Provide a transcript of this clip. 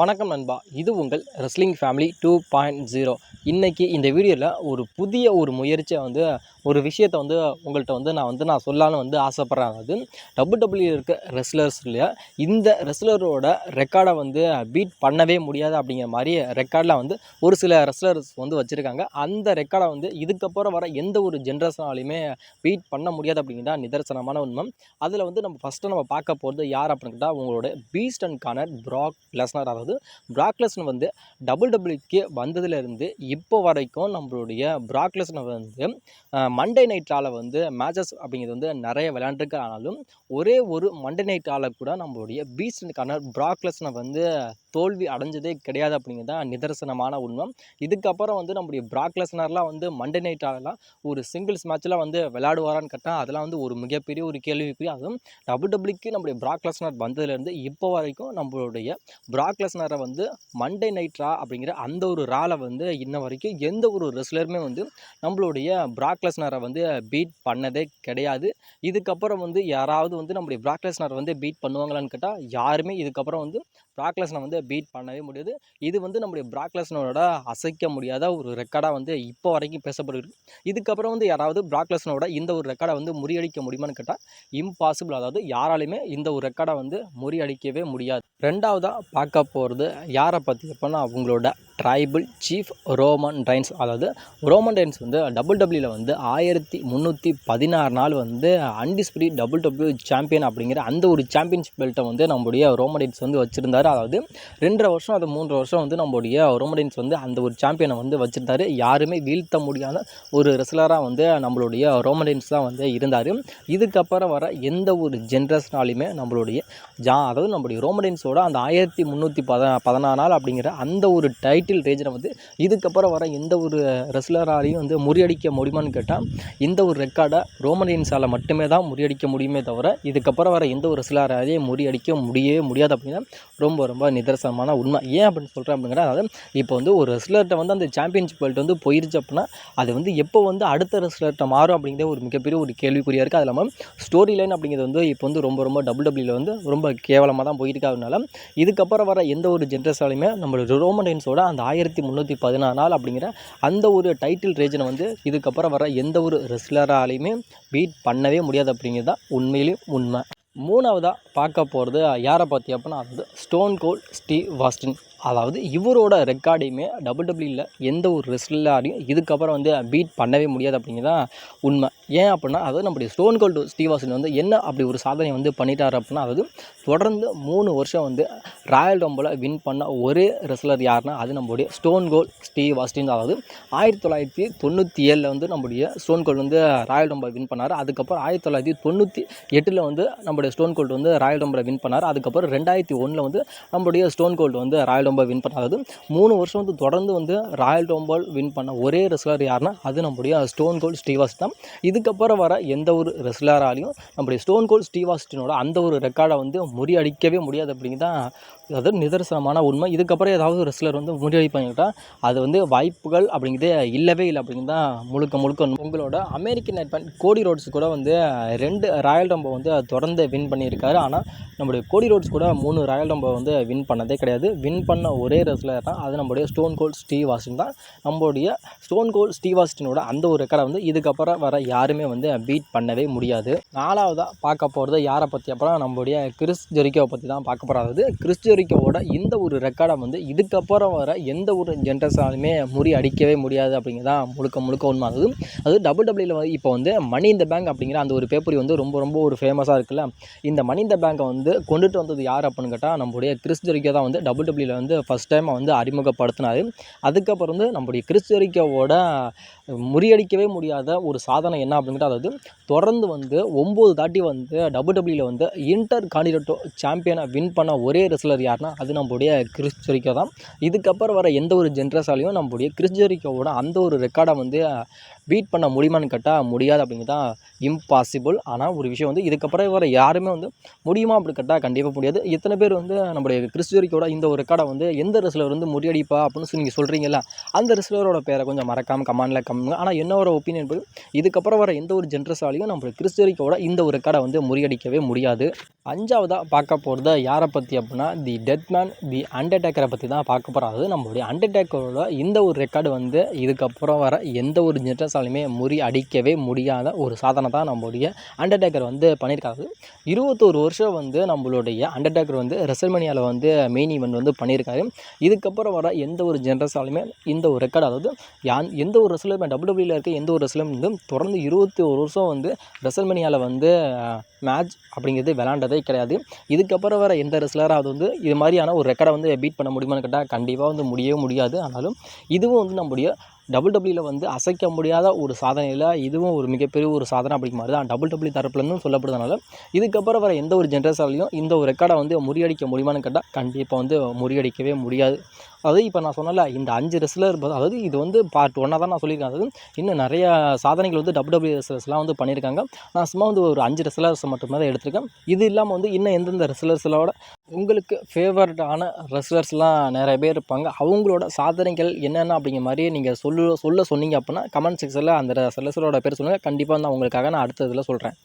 வணக்கம் நண்பா. இது உங்கள் wrestling family two point zero இன்றைக்கி இந்த வீடியோவில் ஒரு புதிய ஒரு முயற்சியை வந்து ஒரு விஷயத்தை வந்து உங்கள்கிட்ட வந்து நான் வந்து நான் சொல்லலான்னு வந்து ஆசைப்பட்றேன். அதாவது டபுள் டபுள்யூ இருக்க ரெஸ்லர்ஸில் இந்த ரெஸ்லரோட ரெக்கார்டை வந்து பீட் பண்ணவே முடியாது அப்படிங்கிற மாதிரி ரெக்கார்டில் வந்து ஒரு சில ரெஸ்லர்ஸ் வந்து வச்சுருக்காங்க. அந்த ரெக்கார்டை வந்து இதுக்கப்புறம் வர எந்த ஒரு ஜென்ரேஷனாலையுமே பீட் பண்ண முடியாது அப்படிங்கிறதா நிதர்சனமான உண்மை. அதில் வந்து நம்ம ஃபஸ்ட்டு நம்ம பார்க்க போகிறது யார் அப்படின்னு கேட்டால் உங்களோட beast and Connor Brock Lesnar அதாவது பிராக்லெஸ்ன் வந்து டபுள் டபுள்யூக்கு வந்ததுலேருந்து இப்போ வரைக்கும் நம்மளுடைய ப்ராக் வந்து மண்டே நைட்டால் வந்து மேட்சஸ் அப்படிங்கிறது வந்து நிறைய விளையாண்டுருக்கு ஆனாலும் ஒரே ஒரு மண்டே நைட்டால் கூட நம்மளுடைய பீஸ்ட் அண்ட் வந்து தோல்வி அடைஞ்சதே கிடையாது அப்படிங்கிறது தான் நிதர்சனமான உண்மை. இதுக்கப்புறம் வந்து நம்முடைய ப்ராக் லெஸ்னர்லாம் வந்து மண்டே நைட்டாலலாம் ஒரு சிங்கிள்ஸ் மேட்ச்சில் வந்து விளையாடுவாரான்னு கேட்டால் அதெல்லாம் வந்து ஒரு மிகப்பெரிய ஒரு கேள்விக்குரிய அதுவும் டபுள் டபுள்யூக்கு நம்முடைய ப்ராக் லெஸ்னர் வந்ததுலேருந்து இப்போ வரைக்கும் நம்மளுடைய ப்ராக் லெஸ்னரை வந்து மண்டே நைட் ரா அப்படிங்கிற அந்த ஒரு ராலை வந்து இன்ன வரைக்கும் எந்த ஒரு ரெஸ்லருமே வந்து நம்மளுடைய ப்ராக்லெஸ்னரை வந்து பீட் பண்ணதே கிடையாது. இதுக்கப்புறம் வந்து யாராவது வந்து நம்முடைய ப்ராக்லெஸ்னர் வந்து பீட் பண்ணுவாங்களான்னு கேட்டால் யாருமே இதுக்கப்புறம் வந்து பிராக்லெஸ்னர் வந்து பீட் பண்ணவே முடியாது. இது வந்து நம்முடைய பிராக்லஸ்னோட அசைக்க முடியாத ஒரு ரெக்கார்டாக வந்து இப்போ வரைக்கும் பேசப்படுது இதுக்கப்புறம் வந்து யாராவது பிராக்லஸ்னோட இந்த ஒரு ரெக்கார்டை வந்து முறியடிக்க முடியுமான்னு கேட்டால் இம்பாசிபிள் அதாவது யாராலையுமே இந்த ஒரு ரெக்கார்டை வந்து முறியடிக்கவே முடியாது. ரெண்டாவதாக பார்க்க போகிறது யாரை பற்றி எப்போனா அவங்களோட ட்ரைபிள் சீஃப் ரோமன் டைன்ஸ் அதாவது ரோமன் டைன்ஸ் வந்து டபுள் டபிள்யூவில் வந்து ஆயிரத்தி முந்நூற்றி பதினாறு நாள் வந்து அன்டிஸ்பிரி டபுள் டபிள்யூ சாம்பியன் அப்படிங்கிற அந்த ஒரு சாம்பியன்ஷிப் பெல்ட்டை வந்து நம்முடைய ரோமன் டைன்ஸ் வந்து வச்சுருந்தாரு. அதாவது ரெண்டரை வருஷம் அது மூன்று வருஷம் வந்து நம்முடைய ரோமன் டைன்ஸ் வந்து அந்த ஒரு சாம்பியனை வந்து வச்சுருந்தாரு. யாருமே வீழ்த்த முடியாத ஒரு ரெஸ்லராக வந்து நம்மளுடைய ரோமன் டைன்ஸ் தான் வந்து இருந்தார். இதுக்கப்புறம் வர எந்த ஒரு ஜென்ரஸ்னாலையுமே நம்மளுடைய ஜா அதாவது நம்மளுடைய ரோமன் ரைன்ஸோட அந்த ஆயிரத்தி முந்நூற்றி பத பதினாறு நாள் அப்படிங்கிற அந்த ஒரு டைட்டில் ரேஜனை வந்து இதுக்கப்புறம் வர எந்த ஒரு ரெஸ்லராலையும் வந்து முறியடிக்க முடியுமான்னு கேட்டால் இந்த ஒரு ரெக்கார்டை ரோமனியன்ஸால் மட்டுமே தான் முறியடிக்க முடியுமே தவிர இதுக்கப்புறம் வர எந்த ஒரு ரெஸ்லராலையும் முறியடிக்க முடியவே முடியாது அப்படின்னா ரொம்ப ரொம்ப நிதர்சனமான உண்மை. ஏன் அப்படின்னு சொல்கிறேன் அப்படிங்கிற அதாவது இப்போ வந்து ஒரு ரெஸ்லர்கிட்ட வந்து அந்த சாம்பியன்ஷிப் பெல்ட் வந்து போயிருச்சு அப்படின்னா அது வந்து எப்போ வந்து அடுத்த ரெஸ்லர்கிட்ட மாறும் அப்படிங்கிற ஒரு மிகப்பெரிய ஒரு கேள்விக்குறியாக இருக்குது அது இல்லாமல் ஸ்டோரி லைன் அப்படிங்கிறது வந்து இப்போ வந்து ரொம்ப ரொம்ப டபுள் டபுள்யூவில் வந்து ரொம்ப கேவலமாக தான் போயிட்டு இதுக்கப்புறம் வர எந்த ஒரு ஜென்ரஸாலையுமே நம்மளோட ரோமன் ரைன்ஸோட அந்த ஆயிரத்தி முந்நூற்றி பதினாறு நாள் அப்படிங்கிற அந்த ஒரு டைட்டில் ரேஜனை வந்து இதுக்கப்புறம் வர எந்த ஒரு ரெஸ்லராலையுமே பீட் பண்ணவே முடியாது அப்படிங்கிறது தான் உண்மையிலேயும் உண்மை. மூணாவதாக பார்க்க போகிறது யாரை பார்த்தி அப்படின்னா அது ஸ்டோன் கோல் ஸ்டீவ் வாஸ்டின் அதாவது இவரோட ரெக்கார்டையுமே டபுள் டபுள்யூவில் எந்த ஒரு ரெஸ்லாரையும் இதுக்கப்புறம் வந்து பீட் பண்ணவே முடியாது அப்படிங்கிறதான் உண்மை. ஏன் அப்படின்னா அதாவது நம்முடைய ஸ்டோன் கோல்டு ஸ்டீவாசன் வந்து என்ன அப்படி ஒரு சாதனை வந்து பண்ணிட்டார் அப்படின்னா அதாவது தொடர்ந்து மூணு வருஷம் வந்து ராயல் ரம்பில் வின் பண்ண ஒரே ரெஸ்லர் யாருன்னா அது நம்முடைய ஸ்டோன் கோல் ஸ்டீவ் ஆஸ்டின் அதாவது ஆயிரத்தி தொள்ளாயிரத்தி தொண்ணூற்றி ஏழில் வந்து நம்முடைய ஸ்டோன் கோல்டு வந்து ராயல் ரம்பில் வின் பண்ணார். அதுக்கப்புறம் ஆயிரத்தி தொள்ளாயிரத்தி தொண்ணூற்றி எட்டில் வந்து நம்முடைய ஸ்டோன் கோல்டு வந்து ராயல் ரம்பில் வின் பண்ணார். அதுக்கப்புறம் ரெண்டாயிரத்தி ஒன்றில் வந்து நம்முடைய ஸ்டோன் கோல்டு வந்து ராயல் ரம்பிள் வின் பண்ண மூணு வருஷம் வந்து தொடர்ந்து வந்து ராயல் ரம்பிள் வின் பண்ண ஒரே ரெஸ்லர் யாருன்னா அது நம்முடைய ஸ்டோன் கோல்ட் ஸ்டீவாஸ் தான் இதுக்கப்புறம் வர எந்த ஒரு ரெஸ்லராலையும் நம்முடைய ஸ்டோன் கோல்ட் ஸ்டீவாஸ்டினோட அந்த ஒரு ரெக்கார்டை வந்து முறியடிக்கவே முடியாது அப்படிங்கிறதான் அது நிதர்சனமான உண்மை. இதுக்கப்புறம் ஏதாவது ஒரு ரெஸ்லர் வந்து முறியடிப்பாங்கன்னா அது வந்து வாய்ப்புகள் அப்படிங்கிறதே இல்லவே இல்லை அப்படிங்கிறது முழுக்க முழுக்க உங்களோட அமெரிக்கன் நெட்பன் கோடி ரோட்ஸ் கூட வந்து ரெண்டு ராயல் ரம்பை வந்து தொடர்ந்து வின் பண்ணியிருக்காரு. ஆனால் நம்முடைய கோடி ரோட்ஸ் கூட மூணு ராயல் ரம்பை வந்து வின் பண்ணதே கிடையாது. வின் பண்ண ஒரே ரெஸ்லர் தான் அது நம்முடைய ஸ்டோன் கோல்ட் ஸ்டீவ் வாஸ்டின் தான். நம்மளுடைய ஸ்டோன் கோல்ட் ஸ்டீவ் வாஸ்டினோட அந்த ஒரு ரெக்கார்டை வந்து இதுக்கப்புறம் வர யாருமே வந்து பீட் பண்ணவே முடியாது. நாலாவதாக பார்க்க போகிறது யாரை பற்றி அப்புறம் நம்மளுடைய கிறிஸ் ஜெரிக்கோவை பற்றி தான் பார்க்க போகிறோம் கிறிஸ் ஜெரிக்கோவோட இந்த ஒரு ரெக்கார்டை வந்து இதுக்கப்புறம் வர எந்த ஒரு ஜென்ரஸாலுமே முறி அடிக்கவே முடியாது அப்படிங்கிறதான் முழுக்க முழுக்க உண்மை. அது டபுள் டபுள்யூல வந்து இப்போ வந்து மணி இந்த பேங்க் அப்படிங்கிற அந்த ஒரு பேப்பரி வந்து ரொம்ப ரொம்ப ஒரு ஃபேமஸாக இருக்குல்ல. இந்த மணி இந்த பேங்கை வந்து கொண்டுட்டு வந்தது யார் அப்படின்னு கேட்டால் நம்மளுடைய கிறிஸ் ஜெரிக்கோ தான் வந்து டபுள் டபுள்யூல வந்து ஃபஸ்ட் டைம் வந்து அறிமுகப்படுத்தினார். அதுக்கப்புறம் வந்து நம்மளுடைய கிறிஸ்துவரிக்கோவோட முறியடிக்கவே முடியாத ஒரு சாதனை என்ன அப்படிங்கிட்ட அதாவது தொடர்ந்து வந்து ஒம்பது தாட்டி வந்து டபுள் டபுள்யூல வந்து இன்டர் காண்டினென்டோ சாம்பியனை வின் பண்ண ஒரே ரெஸ்லர் யாருன்னா அது நம்முடைய கிறிஸ்டோரிக்கோ தான் இதுக்கப்புறம் வர எந்த ஒரு ஜென்ரஸாலையும் நம்முடைய கிறிஸ்டியரிக்கோவோட அந்த ஒரு ரெக்கார்டை வந்து பீட் பண்ண முடியுமான்னு கேட்டால் முடியாது அப்படிங்கிறது தான் இம்பாசிபிள் ஆனால் ஒரு விஷயம் வந்து இதுக்கப்புறம் வர யாருமே வந்து முடியுமா அப்படி கேட்டால் கண்டிப்பாக முடியாது. எத்தனை பேர் வந்து நம்முடைய கிறிஸ்துவரிக்கோட இந்த ஒரு ரெக்கார்டை வந்து எந்த ரெஸ்லர் வந்து முறியடிப்பா அப்படின்னு சொல்லி நீங்கள் சொல்கிறீங்களா அந்த ரெஸ்லரோட பேரை கொஞ்சம் மறக்காமல் கமாண்டில் கம்முங்க ஆனால் என்னோட ஒப்பீனியன் படி இதுக்கப்புறம் வர எந்த ஒரு ஜென்ரஸாலையும் நம்மளுடைய கிறிஸ்துவரிக்கோட இந்த ஒரு ரெக்கார்டை வந்து முறியடிக்கவே முடியாது. அஞ்சாவதாக பார்க்க போகிறது யாரை பற்றி அப்படின்னா தி டெத்மேன் தி அண்டர்டேக்கரை பற்றி தான் பார்க்க போகிறாங்க நம்மளுடைய அண்டர்டேக்கரோட இந்த ஒரு ரெக்கார்டு வந்து இதுக்கப்புறம் வர எந்த ஒரு ஜென்ரஸாலையுமே முறி அடிக்கவே முடியாத ஒரு சாதனை தான் நம்மளுடைய அண்டர்டேக்கர் வந்து பண்ணியிருக்காரு. இருபத்தோரு வருஷம் வந்து நம்மளுடைய அண்டர்டேக்கர் வந்து ரெசல்மனியாவில் வந்து மெயின் ஈவெண்ட் வந்து பண்ணியிருக்காரு. இதுக்கப்புறம் வர எந்த ஒரு ஜென்ரஸாலுமே இந்த ஒரு ரெக்கார்டு அதாவது யான் எந்த ஒரு ரெசலுமே டபிள்யூடபிள்யூல இருக்க எந்த ஒரு ரெசலும் வந்து தொடர்ந்து இருபத்தி ஒரு வருஷம் வந்து ரெசல்மனியாவில் வந்து மேட்ச் அப்படிங்கிறது விளாண்டதே கிடையாது. இதுக்கப்புறம் வர எந்த ரெஸ்லராவது வந்து இது மாதிரியான ஒரு ரெக்கார்டை வந்து பீட் பண்ண முடியுமான்னு கேட்டால் கண்டிப்பாக வந்து முடியவே முடியாது. ஆனாலும் இதுவும் வந்து நம்முடைய டபுள் டபுள்யூல வந்து அசைக்க முடியாத ஒரு சாதனையில் இதுவும் ஒரு மிகப்பெரிய ஒரு சாதனை அப்படிங்க மாதிரி தான் டபுள் டபுள்யூ தரப்புலேருந்து சொல்லப்படுறதுனால இதுக்கப்புறம் வர எந்த ஒரு ஜென்ரேஷன்லையும் இந்த ஒரு ரெக்கார்டை வந்து முறியடிக்க முடியுமான்னு கேட்டால் கண்டிப்பாக வந்து முறியடிக்கவே முடியாது. அதாவது இப்போ நான் சொன்னல இந்த அஞ்சு ரெஸ்லர் அதாவது இது வந்து பார்ட் ஒன்னாக தான் நான் சொல்லியிருக்கேன். அதாவது இன்னும் நிறைய சாதனைகள் வந்து டபுள் டபுள்யூ ரெஸ்லர்ஸ்லாம் வந்து பண்ணியிருக்காங்க. நான் சும்மா வந்து ஒரு அஞ்சு ரெஸ்லர்ஸ் மட்டுமே தான் எடுத்திருக்கேன். இது இல்லாமல் வந்து இன்னும் எந்தெந்த ரெஸ்லர்ஸ்களோட உங்களுக்கு ஃபேவரட்டான ரெஸ்லர்ஸ்லாம் நிறைய பேர் இருப்பாங்க. அவங்களோட சாதனைகள் என்னென்ன அப்படிங்கிற மாதிரி நீங்கள் சொல்லு சொல்ல சொன்னீங்க அப்படின்னா கமெண்ட் செக்ஷனில் அந்த ரெஸ்லர்ஸோட பேர் சொல்லுங்கள் கண்டிப்பாக நான் உங்களுக்காக நான் அடுத்த இதில் சொல்கிறேன்